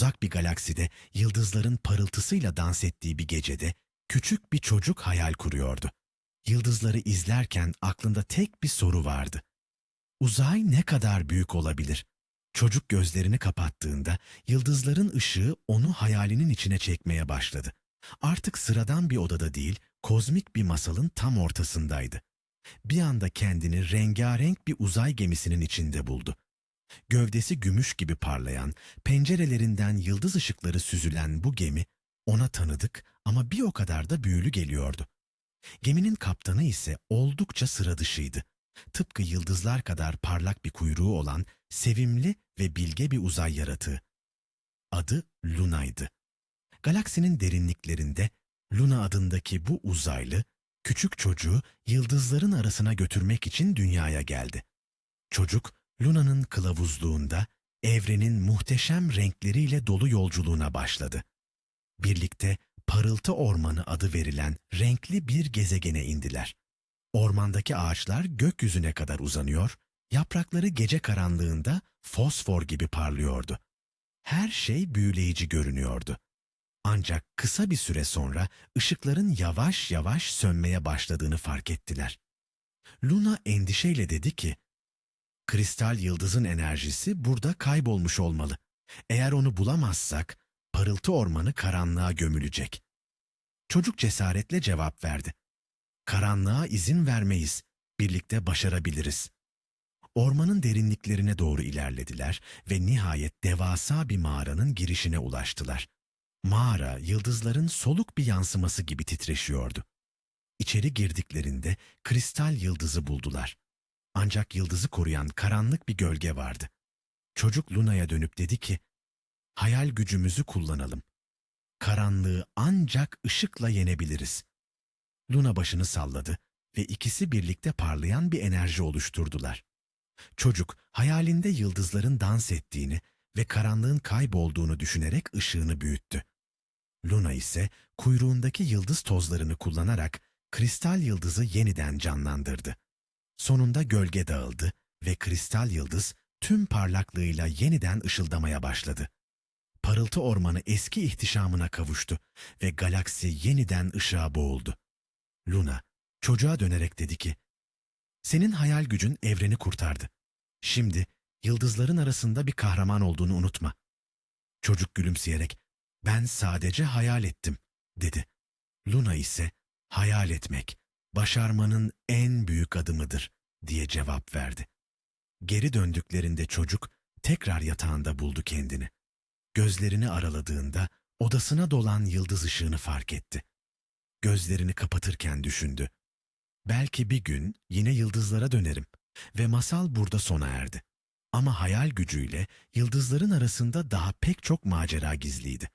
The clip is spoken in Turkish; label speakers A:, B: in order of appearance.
A: uzak bir galakside yıldızların parıltısıyla dans ettiği bir gecede küçük bir çocuk hayal kuruyordu. Yıldızları izlerken aklında tek bir soru vardı. Uzay ne kadar büyük olabilir? Çocuk gözlerini kapattığında yıldızların ışığı onu hayalinin içine çekmeye başladı. Artık sıradan bir odada değil, kozmik bir masalın tam ortasındaydı. Bir anda kendini rengarenk bir uzay gemisinin içinde buldu. Gövdesi gümüş gibi parlayan, pencerelerinden yıldız ışıkları süzülen bu gemi ona tanıdık ama bir o kadar da büyülü geliyordu. Geminin kaptanı ise oldukça sıra dışıydı. Tıpkı yıldızlar kadar parlak bir kuyruğu olan sevimli ve bilge bir uzay yaratığı. Adı Luna'ydı. Galaksinin derinliklerinde Luna adındaki bu uzaylı, küçük çocuğu yıldızların arasına götürmek için dünyaya geldi. Çocuk, Luna'nın kılavuzluğunda evrenin muhteşem renkleriyle dolu yolculuğuna başladı. Birlikte Parıltı Ormanı adı verilen renkli bir gezegene indiler. Ormandaki ağaçlar gökyüzüne kadar uzanıyor, yaprakları gece karanlığında fosfor gibi parlıyordu. Her şey büyüleyici görünüyordu. Ancak kısa bir süre sonra ışıkların yavaş yavaş sönmeye başladığını fark ettiler. Luna endişeyle dedi ki, Kristal yıldızın enerjisi burada kaybolmuş olmalı. Eğer onu bulamazsak parıltı ormanı karanlığa gömülecek. Çocuk cesaretle cevap verdi. Karanlığa izin vermeyiz. Birlikte başarabiliriz. Ormanın derinliklerine doğru ilerlediler ve nihayet devasa bir mağaranın girişine ulaştılar. Mağara yıldızların soluk bir yansıması gibi titreşiyordu. İçeri girdiklerinde kristal yıldızı buldular. Ancak yıldızı koruyan karanlık bir gölge vardı. Çocuk Luna'ya dönüp dedi ki, hayal gücümüzü kullanalım. Karanlığı ancak ışıkla yenebiliriz. Luna başını salladı ve ikisi birlikte parlayan bir enerji oluşturdular. Çocuk hayalinde yıldızların dans ettiğini ve karanlığın kaybolduğunu düşünerek ışığını büyüttü. Luna ise kuyruğundaki yıldız tozlarını kullanarak kristal yıldızı yeniden canlandırdı. Sonunda gölge dağıldı ve kristal yıldız tüm parlaklığıyla yeniden ışıldamaya başladı. Parıltı ormanı eski ihtişamına kavuştu ve galaksi yeniden ışığa boğuldu. Luna, çocuğa dönerek dedi ki, senin hayal gücün evreni kurtardı. Şimdi yıldızların arasında bir kahraman olduğunu unutma. Çocuk gülümseyerek, ben sadece hayal ettim, dedi. Luna ise, hayal etmek, başarmanın en büyük adımıdır, diye cevap verdi. Geri döndüklerinde çocuk, tekrar yatağında buldu kendini. Gözlerini araladığında, odasına dolan yıldız ışığını fark etti. Gözlerini kapatırken düşündü. Belki bir gün yine yıldızlara dönerim ve masal burada sona erdi. Ama hayal gücüyle yıldızların arasında daha pek çok macera gizliydi.